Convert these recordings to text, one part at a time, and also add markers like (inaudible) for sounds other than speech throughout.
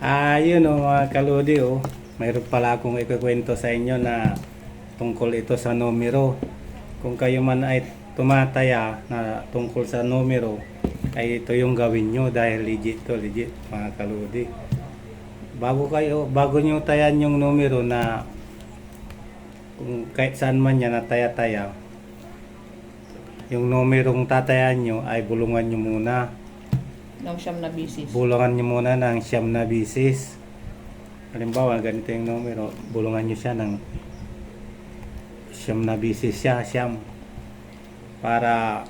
Ah, yun o mga kaludi o. Mayroon pala akong ikukwento sa inyo na tungkol ito sa numero. Kung kayo man ay tumataya na tungkol sa numero, ay ito yung gawin nyo dahil legit to legit mga kaludi. Bago kayo, bago nyo tayan yung numero na kung kahit saan man yan nataya-taya, yung numerong tatayan nyo ay bulungan nyo muna. Ng siyam na bisis. Bulungan nyo muna ng siyam na bisis. Halimbawa, ganito yung numero. Bulungan nyo siya ng siyam na bisis siya, siyam. Para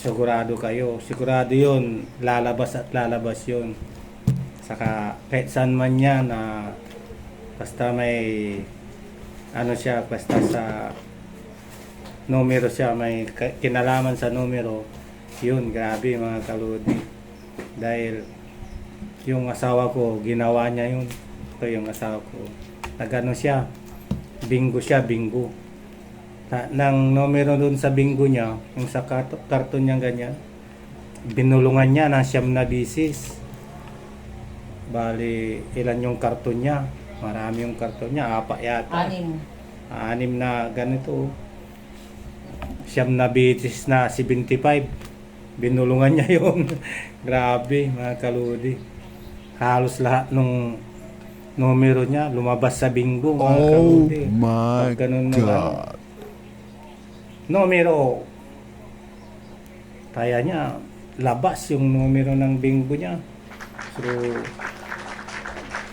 sigurado kayo. Sigurado yun, lalabas at lalabas yun. Saka kahit saan man yan na basta may ano siya, basta sa numero siya, may kinalaman sa numero, yun, grabe mga kaludi. Dahil yung asawa ko, ginawa niya yun. Ito yung asawa ko. Nagano siya, bingo siya, bingo. Na, nang numero dun sa bingo niya, yung sa karto, karton niya ganyan, binulungan niya ng siyam na bisis. Bali, ilan yung karton niya? Marami yung karton niya, apa yata. Anim. Anim na ganito. Siyam na bitis na 75. Binulungan niya yun. (laughs) Grabe, mga kaludi. Halos lahat nung numero niya lumabas sa bingo, mga Oh kaludi. my Pag ganun God. numero, kaya niya, labas yung numero ng bingo niya. So,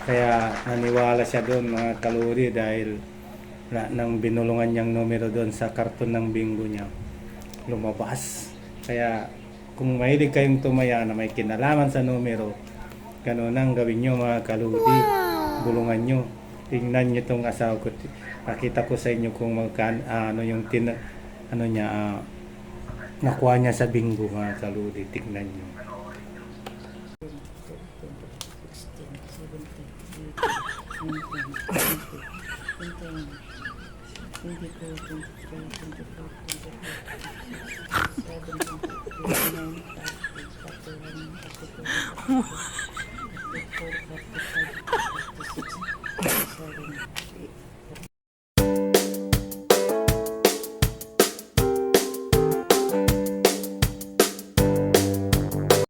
kaya naniwala siya doon mga kaluri dahil na, nang binulungan niyang numero doon sa karton ng bingo niya, lumabas. Kaya kung mahilig kayong tumaya na may kinalaman sa numero, ganun ang gawin nyo mga kaludi. Bulungan nyo. Tingnan nyo itong asawa ko. Pakita ko sa inyo kung magkan, ah, ano yung tin, ano niya, ah, nakuha niya sa bingo mga kaludi. Tingnan nyo. (laughs) 24, 25, 26,